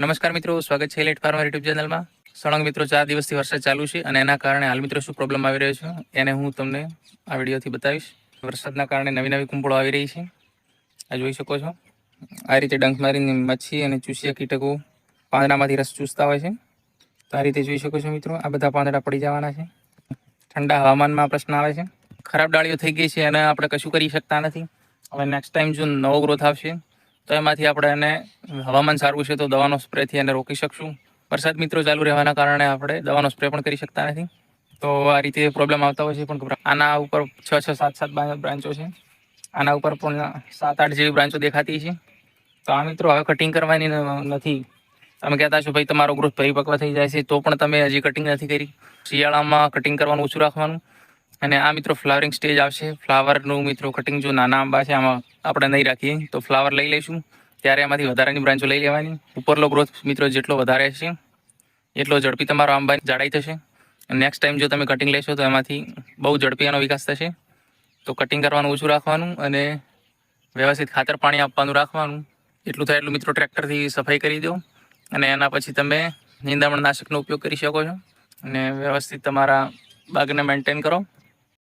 નમસ્કાર મિત્રો, સ્વાગત છે લેટ ફાર્મર યુટ્યુબ ચેનલમાં સળંગ મિત્રો, ચાર દિવસથી વરસાદ ચાલુ છે અને એના કારણે હાલ મિત્રો શું પ્રોબ્લેમ આવી રહ્યો છે એને હું તમને આ વિડીયોથી બતાવીશ. વરસાદના કારણે નવી નવી કુંપળો આવી રહી છે. આ જોઈ શકો છો. આ રીતે ડંખ મારીને મચ્છી અને ચૂસિયા કીટકો પાંદડામાંથી રસ ચૂસતા હોય છે. તો આ રીતે જોઈ શકો છો મિત્રો, આ બધા પાંદડા પડી જવાના છે. ઠંડા હવામાનમાં પ્રશ્ન આવે છે. ખરાબ ડાળીઓ થઈ ગઈ છે અને આપણે કશું કરી શકતા નથી. હવે નેક્સ્ટ ટાઈમ જો નવો ગ્રોથ આવશે તો એમાંથી આપણે એને હવામાન સારું છે તો દવાનો સ્પ્રેથી એને રોકી શકશું. વરસાદ મિત્રો ચાલુ રહેવાના કારણે આપણે દવાનો સ્પ્રે પણ કરી શકતા નથી. તો આ રીતે પ્રોબ્લેમ આવતા હોય છે પણ આના ઉપર છ છ, સાત સાત બ્રાન્ચો છે. આના ઉપર પણ સાત, આઠ જેવી બ્રાન્ચો દેખાતી છે. તો આ મિત્રો હવે કટિંગ કરવાની નથી. તમે કહેતા છો, ભાઈ, તમારો ગ્રોથ પરિપક્વ થઈ જાય છે. તો પણ તમે હજી કટિંગ નથી કરી. શિયાળામાં કટિંગ કરવાનું ઓછું રાખવાનું. અને આ મિત્રો ફ્લાવરિંગ સ્ટેજ આવશે. ફ્લાવરનું મિત્રો કટિંગ જો નાના આંબા છે, આમાં આપણે નહીં રાખીએ. તો ફ્લાવર લઈ લઈશું. ત્યારે એમાંથી વધારાની બ્રાન્ચો લઈ લેવાની. ઉપરનો ગ્રોથ મિત્રો જેટલો વધારે છે એટલો ઝડપી તમારો આંબાની જાડાઈ થશે. નેક્સ્ટ ટાઈમ જો તમે કટિંગ લેશો, તો એમાંથી બહુ ઝડપી એનો વિકાસ થશે. તો કટિંગ કરવાનું ઓછું રાખવાનું અને વ્યવસ્થિત ખાતર પાણી આપવાનું રાખવાનું. એટલું થાય એટલું મિત્રો ટ્રેક્ટરથી સફાઈ કરી દો. અને એના પછી તમે નિંદામણ નાશકનો ઉપયોગ કરી શકો છો. અને વ્યવસ્થિત તમારા બાગને મેન્ટેન કરો.